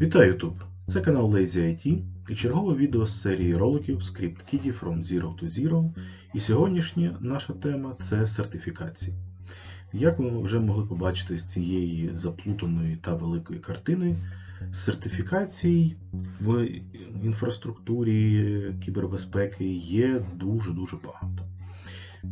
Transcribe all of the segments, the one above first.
Вітаю YouTube! Це канал Lazy IT і чергове відео з серії роликів ScriptKitty From Zero to Zero. І сьогоднішня наша тема це сертифікації. Як ви вже могли побачити з цієї заплутаної та великої картини, сертифікацій в інфраструктурі кібербезпеки є дуже-дуже багато.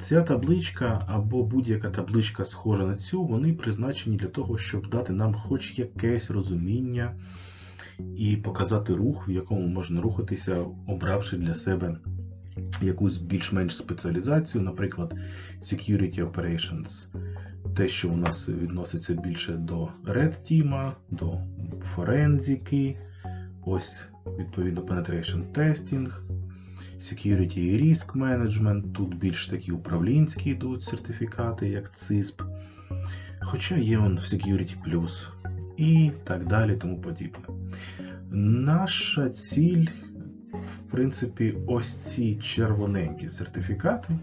Ця табличка або будь-яка табличка, схожа на цю, вони призначені для того, щоб дати нам хоч якесь розуміння і показати рух, в якому можна рухатися, обравши для себе якусь більш-менш спеціалізацію, наприклад, Security Operations. Те, що у нас відноситься більше до Red Team, до форензики, ось, відповідно, Penetration Testing. Security Risk Management, тут більш такі управлінські йдуть сертифікати, як CISP. Хоча є он Security Plus і так далі, тому подібне. Наша ціль, в принципі, ось ці червоненькі сертифікати.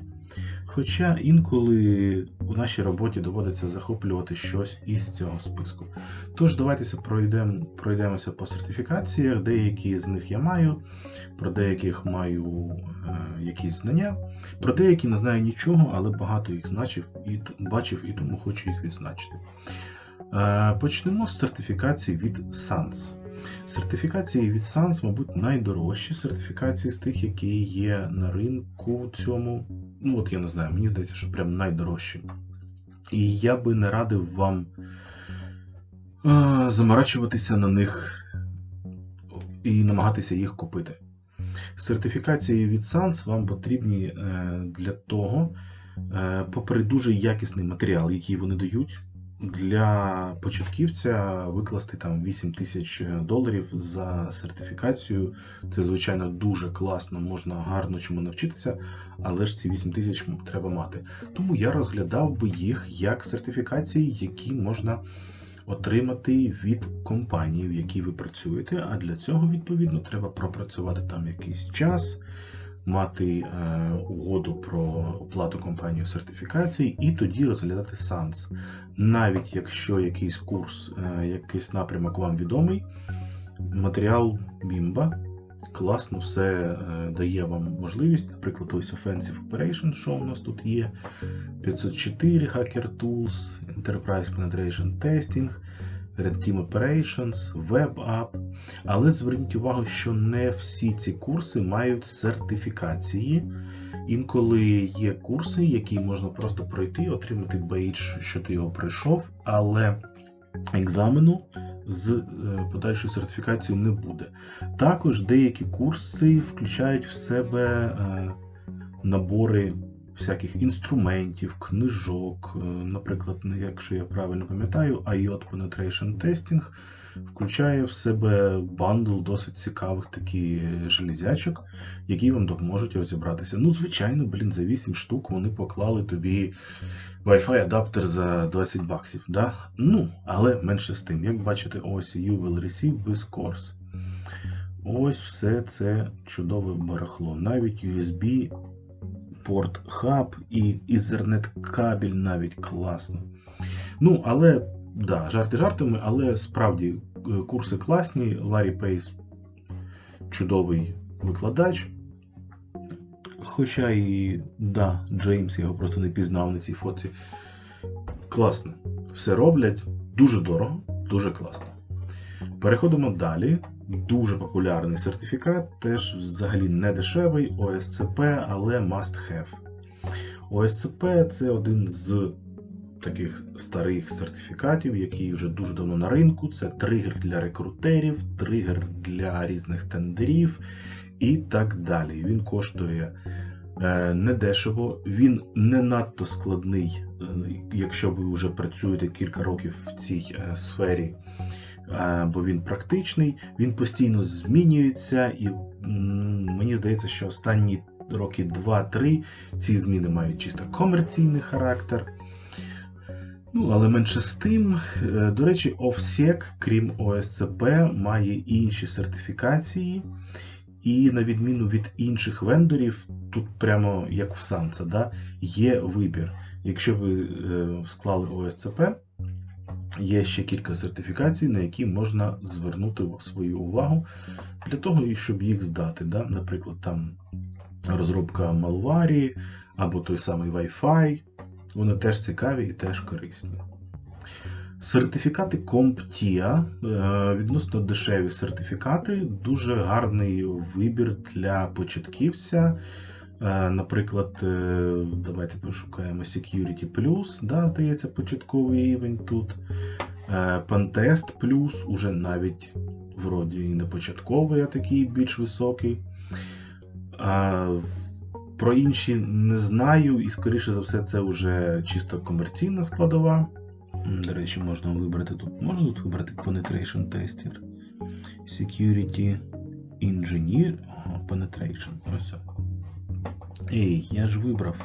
Хоча інколи у нашій роботі доводиться захоплювати щось із цього списку. Тож, давайте пройдемо, пройдемося по сертифікаціях. Деякі з них я маю, про деяких маю е, якісь знання, про деякі не знаю нічого, але багато їх значив і бачив і тому хочу їх відзначити. Е, почнемо з сертифікації від SANS. Сертифікації від SANS, мабуть, найдорожчі сертифікації з тих, які є на ринку цьому. Ну, от я не знаю, мені здається, що прям найдорожчі. І я би не радив вам е, заморачуватися на них і намагатися їх купити. Сертифікації від SANS вам потрібні е, для того, попри дуже якісний матеріал, який вони дають для початківця викласти там 8 тисяч доларів за сертифікацію. Це, звичайно, дуже класно, можна гарно чому навчитися, але ж ці 8 тисяч треба мати. Тому я розглядав би їх як сертифікації, які можна отримати від компанії, в якій ви працюєте. А для цього, відповідно, треба пропрацювати там якийсь час мати е, угоду про оплату компанію сертифікації і тоді розглядати SANS. Навіть якщо якийсь курс, е, якийсь напрямок вам відомий, матеріал Бімба. Класно все е, дає вам можливість, наприклад, ось Offensive Operation, що у нас тут є, 504 Hacker Tools, Enterprise Penetration Testing, Team Operations, Web App. Але зверніть увагу, що не всі ці курси мають сертифікації. Інколи є курси, які можна просто пройти, отримати бейдж, що ти його пройшов, але екзамену з е, подальшою сертифікацією не буде. Також деякі курси включають в себе е, набори всяких інструментів, книжок. Е, наприклад, якщо я правильно пам'ятаю, IOT Penetration Testing включає в себе бандл досить цікавих такі железячок, які вам допоможуть розібратися. Ну, звичайно, блін, за 8 штук вони поклали тобі Wi-Fi адаптер за 20 баксів. Да? Ну, але менше з тим. Як бачите, ось you will receive this course. Ось все це чудове барахло. Навіть USB порт хаб і Ethernet кабель навіть класно. Ну, але, да, жарти жартами, але справді е, курси класні. Ларі Пейс чудовий викладач. Хоча і, да, Джеймс його просто не пізнав на цій фоці. Класно. Все роблять дуже дорого, дуже класно. Переходимо далі дуже популярний сертифікат, теж взагалі не дешевий OSCP, але must have. OSCP це один з таких старих сертифікатів, який вже дуже давно на ринку. Це тригер для рекрутерів, тригер для різних тендерів і так далі. Він коштує е, недешево, він не надто складний, е, якщо ви вже працюєте кілька років в цій е, сфері бо він практичний, він постійно змінюється, і мені здається, що останні роки 2-3 ці зміни мають чисто комерційний характер. Ну, але менше з тим, е, до речі, OFSEC, крім ОСЦП, має інші сертифікації. І на відміну від інших вендорів, тут прямо як в Санса, да, є вибір. Якщо ви е, склали ОСЦП, є ще кілька сертифікацій, на які можна звернути свою увагу для того, щоб їх здати. Да? Наприклад, там розробка Malware або той самий Wi-Fi. Вони теж цікаві і теж корисні. Сертифікати CompTIA, е, відносно дешеві сертифікати, дуже гарний вибір для початківця. Е, Наприклад, е, давайте пошукаємо Security Plus, да, здається, початковий рівень тут. Е, Pentest Plus, уже навіть вроді і не початковий, а такий більш високий. Про інші не знаю, і, скоріше за все, це вже чисто комерційна складова. До речі, можна вибрати тут. Можна тут вибрати Penetration Tester. Security Engineer. Penetration. Ось. Ей, я ж вибрав.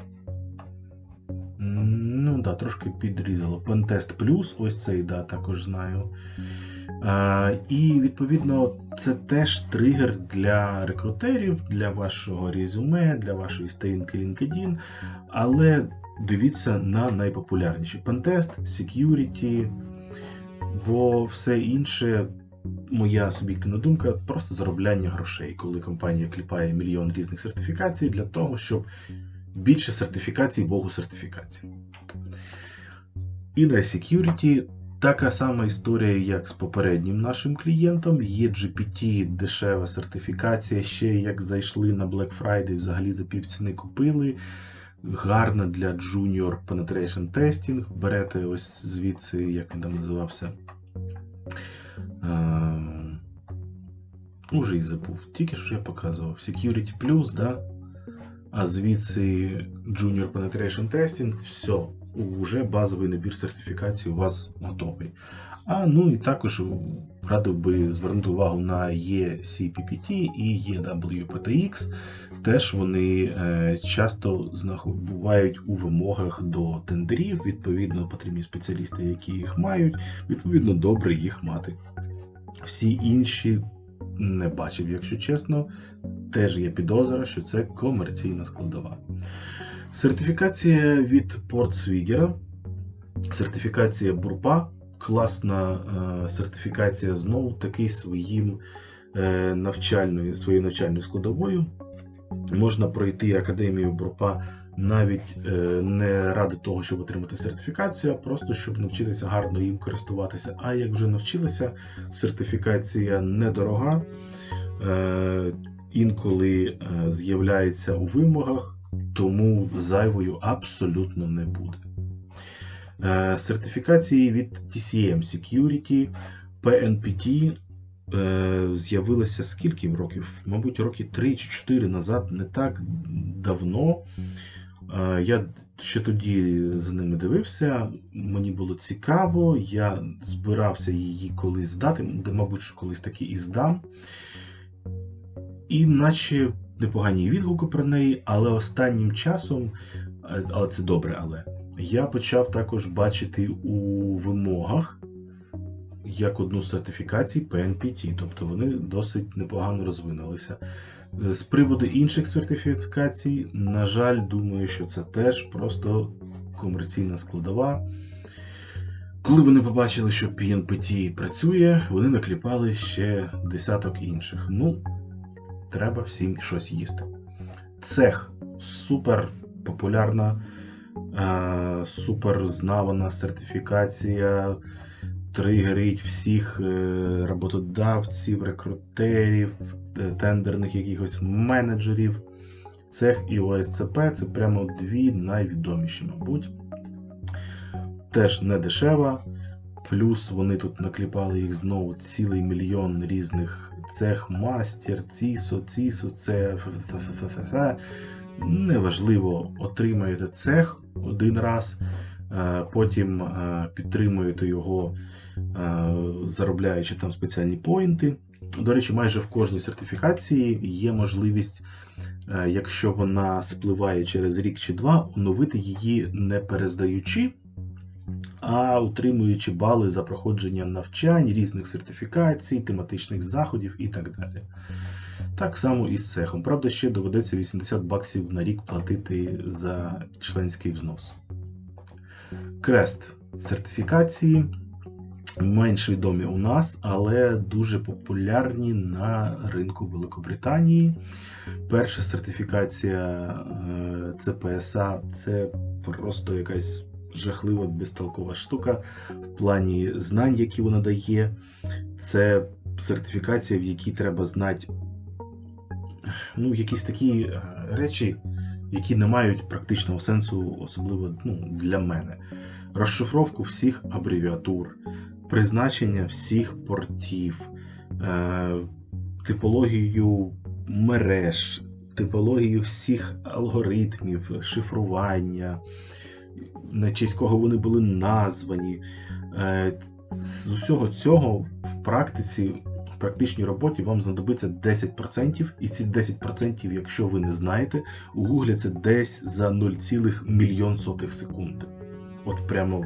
Ну так, да, трошки підрізало. Pentest Plus, ось цей, да, також знаю. А, і відповідно це теж тригер для рекрутерів, для вашого резюме, для вашої сторінки LinkedIn. Але дивіться на найпопулярніші: Pentest, Security, бо все інше, моя суб'єктивна думка, просто заробляння грошей, коли компанія кліпає мільйон різних сертифікацій для того, щоб більше сертифікацій, богу сертифікацій. І на Security така сама історія, як з попереднім нашим клієнтом. Є GPT, дешева сертифікація. Ще як зайшли на Black Friday, взагалі за півціни купили. Гарна для Junior Penetration Testing. Берете ось звідси, як він там називався. Уже і забув. Тільки що я показував. Security Plus, да? а звідси Junior Penetration Testing, все, уже базовий набір сертифікацій у вас готовий. А ну і також радив би звернути увагу на ECPPT і EWPTX. Теж вони е, часто бувають у вимогах до тендерів, відповідно, потрібні спеціалісти, які їх мають, відповідно, добре їх мати. Всі інші не бачив, якщо чесно. Теж є підозра, що це комерційна складова. Сертифікація від Портсвігера, сертифікація Бурпа, класна е, сертифікація знову таки своїм е, навчальною, своєю навчальною складовою. Можна пройти академію Бурпа навіть е, не ради того, щоб отримати сертифікацію, а просто щоб навчитися гарно їм користуватися. А як вже навчилися, сертифікація недорога, е, інколи е, з'являється у вимогах, тому зайвою абсолютно не буде. Сертифікації від TCM Security, PNPT з'явилися скільки років? Мабуть, роки 3 чи 4 назад, не так давно. Е, Я ще тоді з ними дивився, мені було цікаво, я збирався її колись здати, мабуть, колись таки і здам. І наче непогані відгуки про неї, але останнім часом, е, але це добре, але я почав також бачити у вимогах як одну з сертифікацій PNPT, тобто вони досить непогано розвинулися. Е, З приводу інших сертифікацій, на жаль, думаю, що це теж просто комерційна складова. Коли вони побачили, що PNPT працює, вони накліпали ще десяток інших. Ну, треба всім щось їсти. Цех супер популярна, е, супер знавана сертифікація, тригерить всіх е, роботодавців, рекрутерів, е, тендерних якихось менеджерів. Цех і ОСЦП це прямо дві найвідоміші, мабуть. Теж не дешева. Плюс вони тут накліпали їх знову цілий мільйон різних цех, мастер, цісо, цісо, це. Неважливо, отримаєте цех один раз, потім е, підтримуєте його, е, заробляючи там спеціальні поінти. До речі, майже в кожній сертифікації є можливість, е, якщо вона спливає через рік чи два, оновити її не перездаючи а утримуючи бали за проходження навчань, різних сертифікацій, тематичних заходів і так далі. Так само і з цехом. Правда, ще доведеться 80 баксів на рік платити за членський взнос. Крест сертифікації. менш відомі у нас, але дуже популярні на ринку Великобританії. Перша сертифікація е, ЦПСА це просто якась жахлива безтолкова штука в плані знань, які вона дає. Це сертифікація, в якій треба знати ну, якісь такі е, речі, які не мають практичного сенсу, особливо ну, для мене. Розшифровку всіх абревіатур, призначення всіх портів, е, типологію мереж, типологію всіх алгоритмів, шифрування, на честь кого вони були названі. Е, з усього цього в практиці, практичній роботі вам знадобиться 10%, і ці 10%, якщо ви не знаєте, у Google це десь за 0, мільйон сотих секунди. От прямо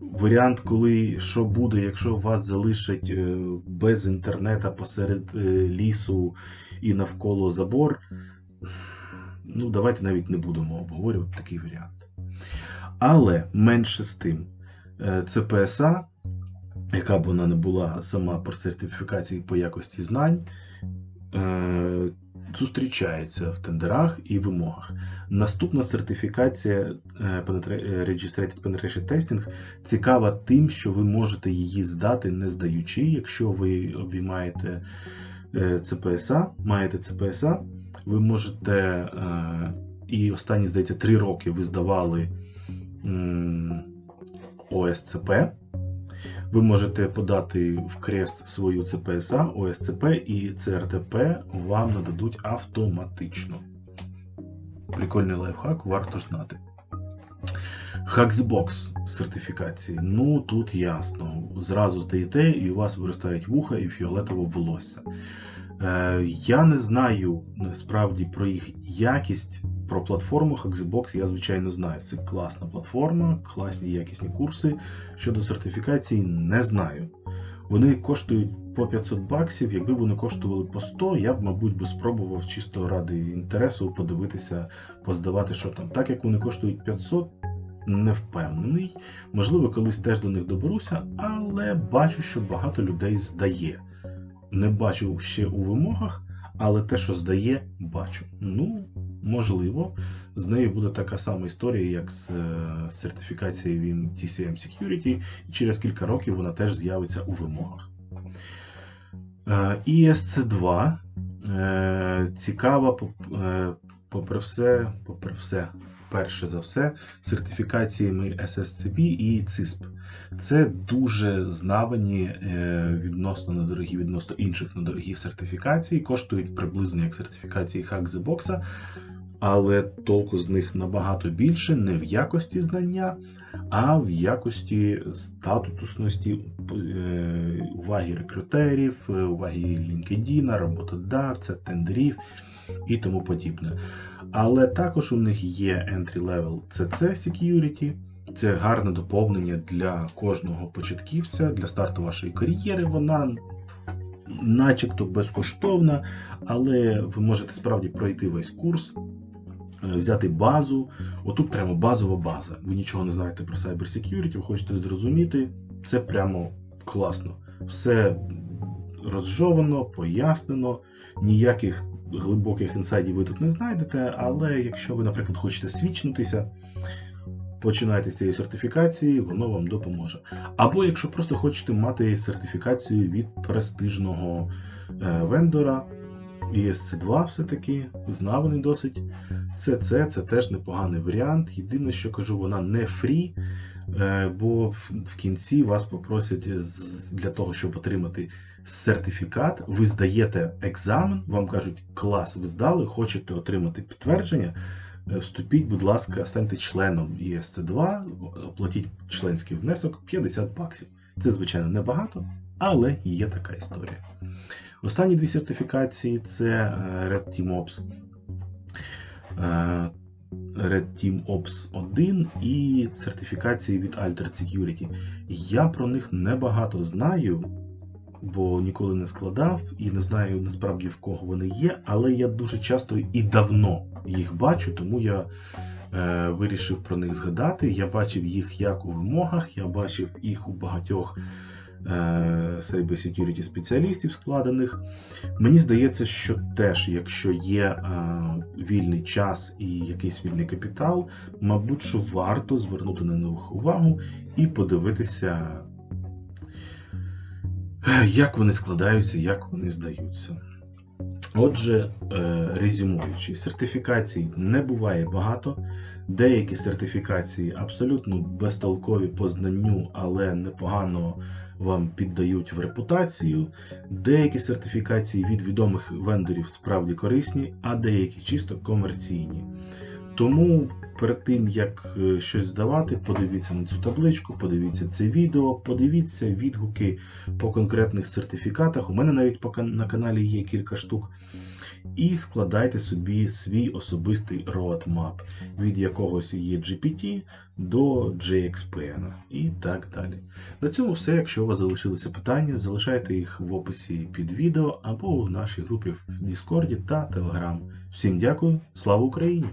варіант, коли що буде, якщо вас залишать е, без інтернету посеред е, лісу і навколо забор. Ну, давайте навіть не будемо обговорювати такий варіант. Але менше з тим, е, ЦПСА, яка б вона не була сама по сертифікації по якості знань, зустрічається в тендерах і вимогах. Наступна сертифікація Registrated Penetration Testing цікава тим, що ви можете її здати, не здаючи, якщо ви обіймаєте ЦПСА, маєте ЦПСА, ви можете, і останні, здається, 3 роки ви здавали ОСЦП. Ви можете подати в крест свою ЦПСА, ОСЦП і ЦРТП вам нададуть автоматично. Прикольний лайфхак, варто знати. Хаксбокс сертифікації. Ну, тут ясно. Зразу здаєте, і у вас виростають вуха і фіолетове волосся. Е, я не знаю насправді про їх якість. Про платформу Haxbox я, звичайно, знаю. Це класна платформа, класні якісні курси. Щодо сертифікації, не знаю. Вони коштують по 500 баксів. Якби вони коштували по 100, я б, мабуть, би спробував чисто ради інтересу подивитися, поздавати, що там. Так як вони коштують 500, не впевнений. Можливо, колись теж до них доберуся, але бачу, що багато людей здає. Не бачу ще у вимогах, але те, що здає, бачу. Ну, можливо, з нею буде така сама історія, як з сертифікацією TCM Security, і через кілька років вона теж з'явиться у вимогах. ESC2 цікава, попри все, попри все, перше за все, сертифікаціями SSCP і CISP. Це дуже знавані відносно недорогі, відносно інших недорогих сертифікацій, коштують приблизно як сертифікації Hack the Box, але толку з них набагато більше не в якості знання, а в якості статусності уваги рекрутерів, уваги LinkedIn, роботодавця, тендерів і тому подібне. Але також у них є entry-level CC Security. Це гарне доповнення для кожного початківця, для старту вашої кар'єри. Вона начебто безкоштовна, але ви можете справді пройти весь курс, взяти базу. Отут прямо базова база. Ви нічого не знаєте про Cyber Security, ви хочете зрозуміти. Це прямо класно. Все розжовано, пояснено, ніяких глибоких інсайдів ви тут не знайдете, але якщо ви, наприклад, хочете свідчитися, починайте з цієї сертифікації, воно вам допоможе. Або якщо просто хочете мати сертифікацію від престижного вендора, ESC2 все-таки, знаваний досить. CC це теж непоганий варіант. Єдине, що кажу, вона не фрі, бо в кінці вас попросять для того, щоб отримати сертифікат, ви здаєте екзамен, вам кажуть, клас, ви здали, хочете отримати підтвердження. Вступіть, будь ласка, станьте членом ESC2, оплатіть членський внесок 50 баксів. Це, звичайно, небагато, але є така історія. Останні дві сертифікації це Red Team Ops. Red Team Ops 1 і сертифікації від Altered Security. Я про них небагато знаю, бо ніколи не складав і не знаю насправді в кого вони є, але я дуже часто і давно їх бачу, тому я е, вирішив про них згадати. Я бачив їх як у вимогах, я бачив їх у багатьох е, cyber security спеціалістів складених. Мені здається, що теж, якщо є е, вільний час і якийсь вільний капітал, мабуть, що варто звернути на них увагу і подивитися, як вони складаються, як вони здаються. Отже, е, резюмуючи, сертифікацій не буває багато. Деякі сертифікації абсолютно безтолкові по знанню, але непогано вам піддають в репутацію. Деякі сертифікації від відомих вендорів справді корисні, а деякі чисто комерційні. Тому перед тим, як е, щось здавати, подивіться на цю табличку, подивіться це відео, подивіться відгуки по конкретних сертифікатах. У мене навіть на каналі є кілька штук. І складайте собі свій особистий roadmap від якогось є GPT до JXPN і так далі. На цьому все. Якщо у вас залишилися питання, залишайте їх в описі під відео або в нашій групі в Discord та Telegram. Всім дякую, слава Україні!